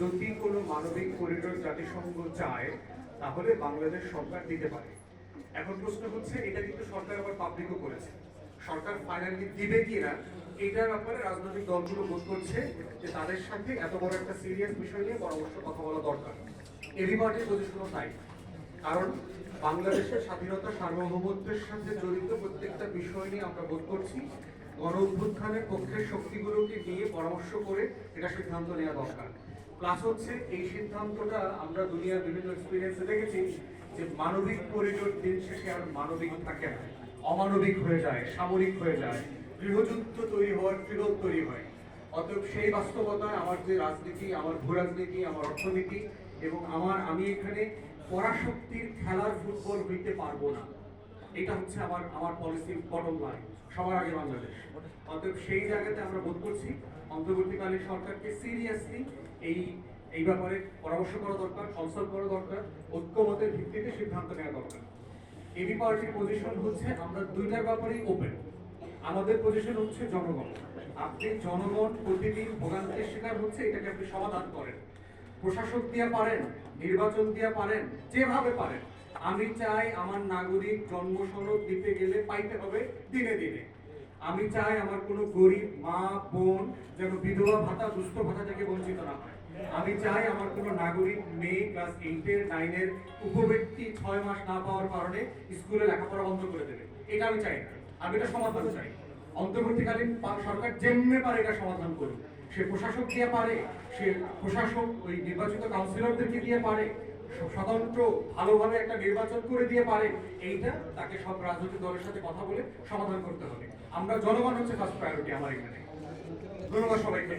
যদি কোনো মানবিক করিডোর জাতিসংঘ চায়, তাহলে বাংলাদেশ সরকার দিতে পারে। এখন প্রশ্ন হচ্ছে, এটা কিন্তু সরকার আবার পাবলিকও করেছে। সরকার ফাইনালি দিবে কিনা, এটার ব্যাপারে রাজনৈতিক দলগুলো বোধ করছে যে তাদের সাথে এত বড় একটা সিরিয়াস বিষয় নিয়ে পরামর্শ কথা বলা দরকার। এবি পার্টির পজিশনও তাই। কারণ বাংলাদেশের স্বাধীনতা সার্বভৌমত্বের সাথে জড়িত প্রত্যেকটা বিষয় নিয়ে আমরা বোধ করছি গণ অভ্যুত্থানের পক্ষের শক্তিগুলোকে নিয়ে পরামর্শ করে এটা সিদ্ধান্ত নেওয়া দরকার। প্লাস হচ্ছে এই সিদ্ধান্তটা আমরা দুনিয়ার বিভিন্ন এক্সপিরিয়েন্সে দেখেছি যে মানবিক করিডোর দিন শেষে আর মানবিক থাকে না। অমানবিক হয়ে যায়, সামরিক হয়ে যায়, গৃহযুদ্ধ তৈরি হওয়ার ট্রিগর তৈরি হয়। অতএব সেই বাস্তবতায় আমার যে রাজনীতি, আমার ভূ রাজনীতি আমার অর্থনীতি এবং আমার আমি এখানে পরাশক্তির খেলার ফুটবল হইতে পারব না। এটা হচ্ছে আমার আমার পলিসির বটম লাইন সবার আগে বাংলাদেশ। অতএব সেই জায়গাতে আমরা বোধ করছি অন্তর্বর্তীকালীন সরকারকে সিরিয়াসলি এই এই ব্যাপারে পরামর্শ করা দরকার কনসাল্ট করা দরকার, ঐক্যমতের ভিত্তিতে সিদ্ধান্ত নেওয়া দরকার। এবি পার্টির পজিশন হচ্ছে আমরা দুইটার ব্যাপারেই ওপেন আমাদের পজিশন হচ্ছে জনগণ। আপনি জনগণ প্রতিদিন ভোগান্তির শিকার হচ্ছে, এটাকে আপনি সমাধান করেন। প্রশাসক দিয়ে পারেন, নির্বাচন দিয়ে পারেন, যেভাবে পারেন। আমি চাই আমার নাগরিক জন্ম সনদ দিতে গেলে পাইতে হবে দিনে দিনে। আমি চাই আমার কোনো গরিব মা, বোন যেন বিধবা ভাতা, দুস্থ ভাতা থেকে বঞ্চিত না হয়। আমি চাই আমার কোনো নাগরিক মেয়ে ক্লাস এইটের নাইনের উপবৃত্তি ছয় মাস না পাওয়ার কারণে স্কুলে লেখাপড়া বন্ধ করে দেবে। এটা আমি চাই না। আমি এটা সমাধান চাই। অন্তর্বর্তীকালীন সরকার যেমনি পারে এটা সমাধান করুক। সে প্রশাসক দিয়ে পারে, সে প্রশাসক ওই নির্বাচিত কাউন্সিলরদেরকে দিয়ে পারে স্বতন্ত্র ভালোভাবে একটা নির্বাচন করে দিয়ে পারে, এইটা তাকে সব রাজনৈতিক দলের সাথে কথা বলে সমাধান করতে হবে আমরা জনগণ হচ্ছে ফার্স্ট প্রায়োরিটি আমার এখানে ধন্যবাদ সবাইকে।